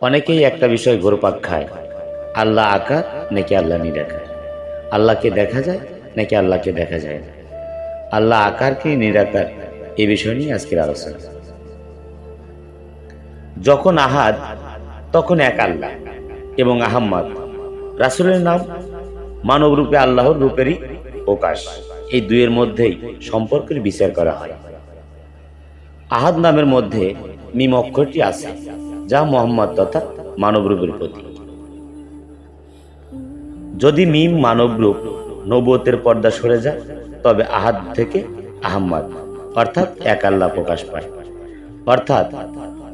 অনেকেই একটা বিষয় ঘোরপাক খায়। আল্লাহ আকার, নাকি আল্লাহ নিরাকার? আল্লাহকে দেখা যায়, নাকি আল্লাহকে দেখা যায় না? আল্লাহ আকার কি নিরাকার? এ বিষয় নিয়ে আজকের আলোচনা। যখন আহাদ, তখন এক আল্লাহ এবং আহাম্মদ। রাসুলের নাম মানব রূপে আল্লাহর রূপেরই প্রকাশ। এই দুইয়ের মধ্যেই সম্পর্কের বিচার করা হয়। আহাদ নামের মধ্যে মিম অক্ষরটি আছে। যা মোহাম্মদ তথা মানব রূপের প্রতীক। যদি মিম মানব রূপ নবতের পর্দা সরে যায়, তবে আহাদ থেকে আহম্মদ, অর্থাৎ এক আল্লাহ প্রকাশ পায়। অর্থাৎ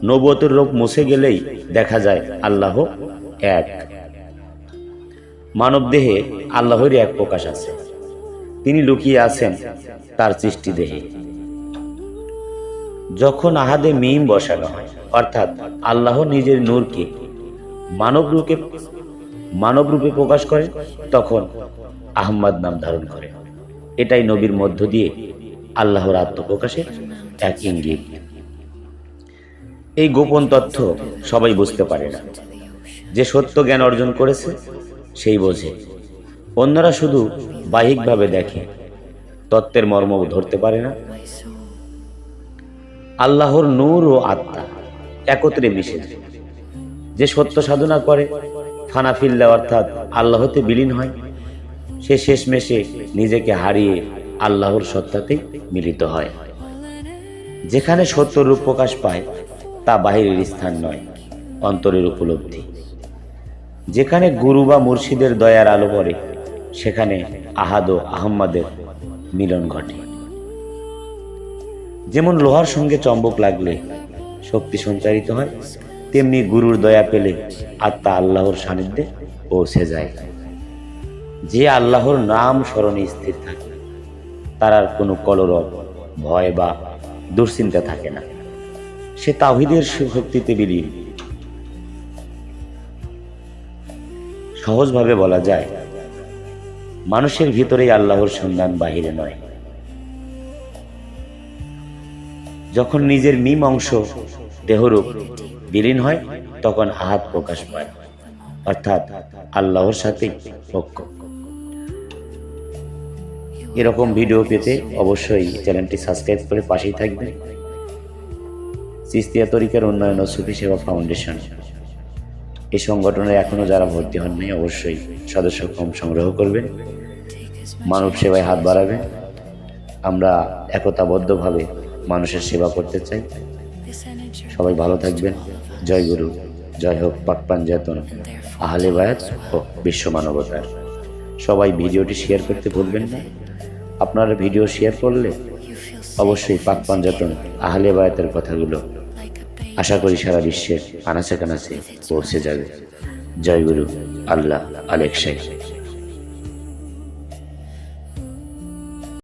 নবতের রূপ মুছে গেলেই দেখা যায় আল্লাহ এক। মানব দেহে আল্লাহরই এক প্রকাশ আছে। তিনি লুকিয়ে আছেন তার সৃষ্টি দেহে যখন আহাদে মিম বসানো হয়, অর্থাৎ আল্লাহ নিজের নূরকে মানব রূপে মানব রূপে প্রকাশ করে, তখন আহম্মদ নাম ধারণ করে। এটাই নবীর মধ্য দিয়ে আল্লাহর আত্মপ্রকাশের এক ইঙ্গিত। এই গোপন তথ্য সবাই বুঝতে পারে না। যে সত্য জ্ঞান অর্জন করেছে, সেই বোঝে। অন্যরা শুধু বাহিকভাবে দেখে, তত্ত্বের মর্ম ধরতে পারে না। আল্লাহর নূর ও আত্মা একত্রে মিশে যে সত্য সাধনা করে ফানাফিল্লা অর্থাৎ আল্লাহতে বিলীন হয়। সে শেষমেশে নিজেকে হারিয়ে আল্লাহর সত্তাতেই মিলিত হয়। যেখানে সত্য রূপ প্রকাশ পায়, তা বাহিরের স্থান নয়, অন্তরের উপলব্ধি। যেখানে গুরু বা মুর্শিদের দয়ার আলো পড়ে, সেখানে আহাদ ও আহম্মদের মিলন ঘটে। যেমন লোহার সঙ্গে চম্বক লাগলে শক্তি সঞ্চারিত হয়, তেমনি গুরুর দয়া পেলে আত্মা আল্লাহর সান্নিধ্যে পৌঁছে যায় যে আল্লাহর নাম স্মরণে স্থির থাকে, তার আর কোনো কলরব, ভয় বা দুশ্চিন্তা থাকে না। সে তাহিদের শক্তিতে বিলীন। সহজভাবে বলা যায়, মানুষের ভিতরেই আল্লাহর সন্ধান বাহিরে নয়। যখন নিজের মিম অংশ দেহরূপ বিলীন হয়, তখন আহাত প্রকাশ পায়। অর্থাৎ আল্লাহর সাথে পক্ষ এরকম ভিডিও পেতে অবশ্যই চ্যানেলটি সাবস্ক্রাইব করে পাশেই থাকবেন। সিস্তিয়া তরিকার উন্নয়ন ও সুফি সেবা ফাউন্ডেশন। এই সংগঠনে এখনও যারা ভর্তি হননি, অবশ্যই সদস্য ফর্ম সংগ্রহ করবেন। মানব সেবায় হাত বাড়াবেন। আমরা একতাবদ্ধভাবে মানুষের সেবা করতে চাই। সবাই ভালো থাকবেন। জয় গুরু। জয় হোক পাক পাঞ্জাতন। আহলে বায়াত ও বিশ্ব মানবতার। সবাই ভিডিওটি শেয়ার করতে ভুলবেন না। আপনারা ভিডিও শেয়ার করলে অবশ্যই পাক পাঞ্জাতন আহলে বায়াতের কথাগুলো আশা করি সারা বিশ্বের আনাচে কানাচে পৌঁছে যাবে। জয় গুরু। আল্লাহ আলেক